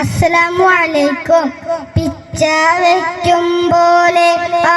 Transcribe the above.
അസ്സലാമു അലൈക്കും. പിച്ച വെക്കും പോലെ ആ